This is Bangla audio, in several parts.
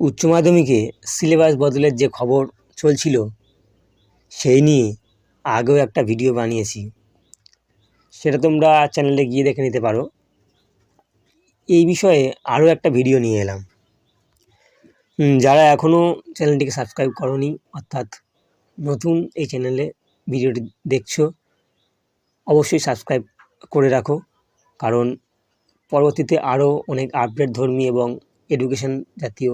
উচ্চ মাধ্যমিকে সিলেবাস বদলের যে খবর চলছিল, সেই নিয়ে আগেও একটা ভিডিও বানিয়েছি। সেটা তোমরা চ্যানেলে গিয়ে দেখে নিতে পারো। এই বিষয়ে আরও একটা ভিডিও নিয়ে এলাম। যারা এখনও চ্যানেলটিকে সাবস্ক্রাইব করনি, অর্থাৎ নতুন এই চ্যানেলে ভিডিওটি দেখছ, অবশ্যই সাবস্ক্রাইব করে রাখো। কারণ পরবর্তীতে আরও অনেক আপডেট ধর্মী এবং এডুকেশন জাতীয়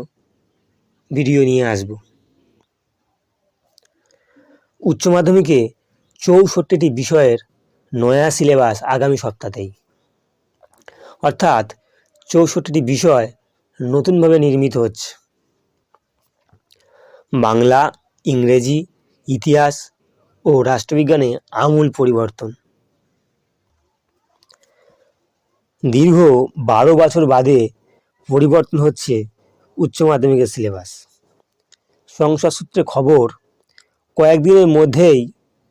ভিডিও নিয়ে আসব। উচ্চ মাধ্যমিকে চৌষট্টিটি বিষয়ের নয়া সিলেবাস আগামী সপ্তাহতেই। অর্থাৎ চৌষট্টিটি বিষয় নতুনভাবে নির্মিত হচ্ছে। বাংলা, ইংরেজি, ইতিহাস ও রাষ্ট্রবিজ্ঞানে আমূল পরিবর্তন। দীর্ঘ বারো বছর বাদে পরিবর্তন হচ্ছে উচ্চ মাধ্যমিকের সিলেবাস। সংসদ সূত্রে খবর, কয়েকদিনের মধ্যেই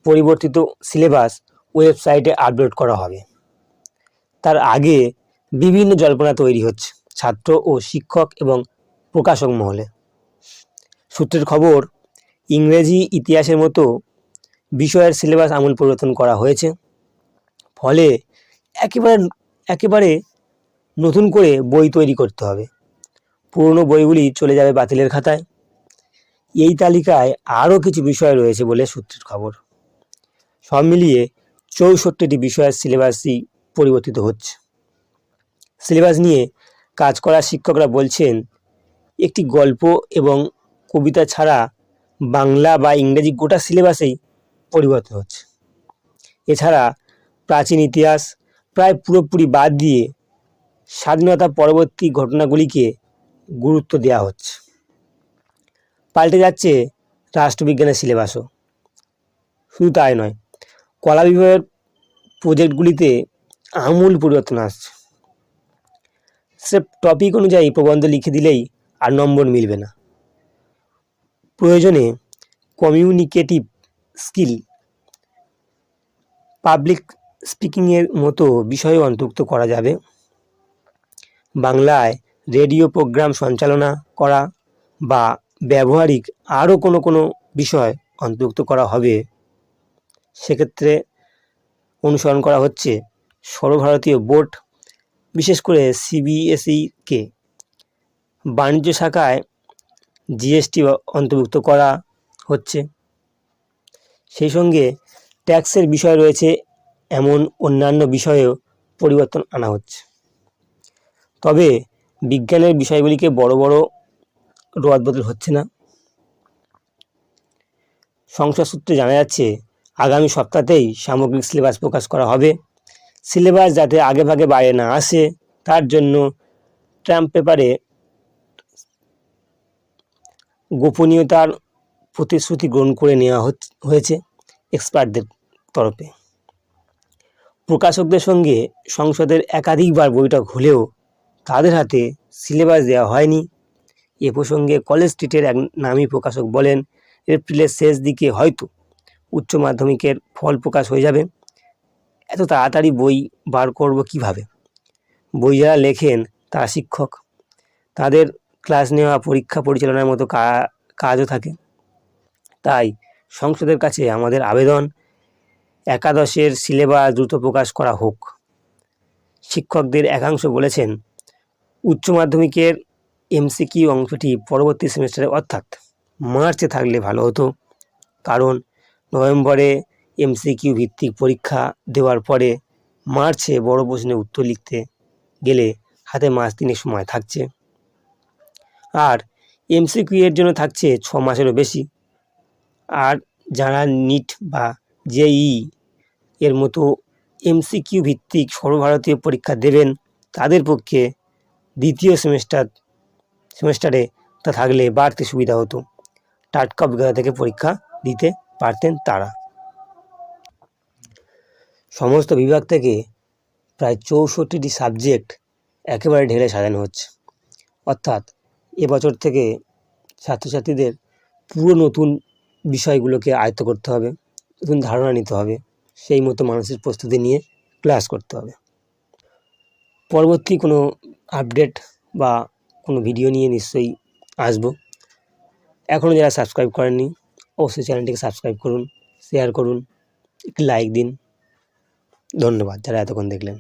পরিবর্তিত সিলেবাস ওয়েবসাইটে আপলোড করা হবে। তার আগে বিভিন্ন জল্পনা তৈরি হচ্ছে, ছাত্র ও শিক্ষক এবং প্রকাশক মহলে। সূত্রের খবর, ইংরেজি ইতিহাসের মতো বিষয়ের সিলেবাস আমূল পরিবর্তন করা হয়েছে। ফলে একেবারে একেবারে নতুন করে বই তৈরি করতে হবে। পুরনো বইগুলি চলে যাবে বাতিলের খাতায়। এই তালিকায় আরও কিছু বিষয় রয়েছে বলে সূত্রের খবর। সব মিলিয়ে চৌষট্টিটি বিষয়ের সিলেবাসই পরিবর্তিত হচ্ছে। সিলেবাস নিয়ে কাজ করা শিক্ষকরা বলছেন, একটি গল্প এবং কবিতা ছাড়া বাংলা বা ইংরেজি গোটা সিলেবাসেই পরিবর্তন হচ্ছে। এছাড়া প্রাচীন ইতিহাস প্রায় পুরোপুরি বাদ দিয়ে স্বাধীনতা পরবর্তী ঘটনাগুলিকে গুরুত্ব দেওয়া হচ্ছে। পাল্টে যাচ্ছে রাষ্ট্রবিজ্ঞানের সিলেবাসও। শুধু তাই নয়, কলা বিভাগের প্রজেক্টগুলিতে আমূল পরিবর্তন আসছে। সে টপিক অনুযায়ী প্রবন্ধ লিখে দিলেই আর নম্বর মিলবে না। প্রয়োজনে কমিউনিকেটিভ স্কিল, পাবলিক স্পিকিংয়ের মতো বিষয়ও অন্তর্ভুক্ত করা যাবে। বাংলায় রেডিও প্রোগ্রাম সঞ্চালনা করা বা ব্যবহারিক আরও কোনো কোনো বিষয় অন্তর্ভুক্ত করা হবে। সেক্ষেত্রে অনুসরণ করা হচ্ছে সর্বভারতীয় বোর্ড, বিশেষ করে সিবিএসইকে। বাণিজ্য শাখায় জিএসটি অন্তর্ভুক্ত করা হচ্ছে। সেই সঙ্গে ট্যাক্সের বিষয় রয়েছে, এমন অন্যান্য বিষয়েও পরিবর্তন আনা হচ্ছে। তবে বিজ্ঞানের বিষয়গুলিকে বড় বড় রোয়াদ বদল হচ্ছে না। সংসদ সূত্রে জানা যাচ্ছে, আগামী সপ্তাহতেই সামগ্রিক সিলেবাস প্রকাশ করা হবে। সিলেবাস যাতে আগে ভাগে বাইরে না আসে, তার জন্য ট্রাম্প পেপারে গোপনীয়তার প্রতিশ্রুতি গ্রহণ করে নেওয়া হয়েছে এক্সপার্টদের তরফে। প্রকাশকদের সঙ্গে সংসদের একাধিকবার বৈঠক হলেও তাদের হাতে সিলেবাস দেওয়া হয়নি। এ প্রসঙ্গে কলেজ স্ট্রিটের এক নামী প্রকাশক বলেন, এপ্রিলের শেষ দিকে হয়তো উচ্চ মাধ্যমিকের ফল প্রকাশ হয়ে যাবে। এত তাড়াতাড়ি বই বার করব কীভাবে? বই যারা লেখেন তারা শিক্ষক, তাদের ক্লাস নেওয়া পরীক্ষা পরিচালনার মতো কাজও থাকে। তাই সংসদের কাছে আমাদের আবেদন, একাদশের সিলেবাস দ্রুত প্রকাশ করা হোক। শিক্ষকদের একাংশ বলেছেন উচ্চ মাধ্যমিকের এমসিকিউ অংশটি পরবর্তী সেমিস্টারে অর্থাৎ মার্চে থাকলে ভালো হতো। কারণ নভেম্বরে এমসিকিউ ভিত্তিক পরীক্ষা দেওয়ার পরে মার্চে বড় প্রশ্নের উত্তর লিখতে গেলে হাতে মাস তিনের সময় থাকছে। আর এমসিকিউ এর জন্য থাকছে ছ মাসেরও বেশি। আর যারা নিট বা জেই এর মতো এমসিকিউ ভিত্তিক সর্বভারতীয় পরীক্ষা দেবেন, তাদের পক্ষে দ্বিতীয় সেমিস্টার সেমিস্টারে তা থাকলে বাড়তি সুবিধা হতো। টাটকা অভিজ্ঞতা থেকে পরীক্ষা দিতে পারতেন তারা। সমস্ত বিভাগ থেকে প্রায় চৌষট্টিটি সাবজেক্ট একেবারে ঢেলে সাজানো হচ্ছে। অর্থাৎ এবছর থেকে ছাত্রছাত্রীদের পুরো নতুন বিষয়গুলোকে আয়ত্ত করতে হবে, নতুন ধারণা নিতে হবে, সেই মতো মানুষের প্রস্তুতি নিয়ে ক্লাস করতে হবে। পরবর্তী কোনো আপডেট বা কোনো ভিডিও নিয়ে নিশ্চয়ই আসব। এখনও যারা সাবস্ক্রাইব করেননি, অবশ্যই চ্যানেলটিকে সাবস্ক্রাইব করুন শেয়ার করুন, একটি লাইক দিন। ধন্যবাদ যারা এতক্ষণ দেখলেন।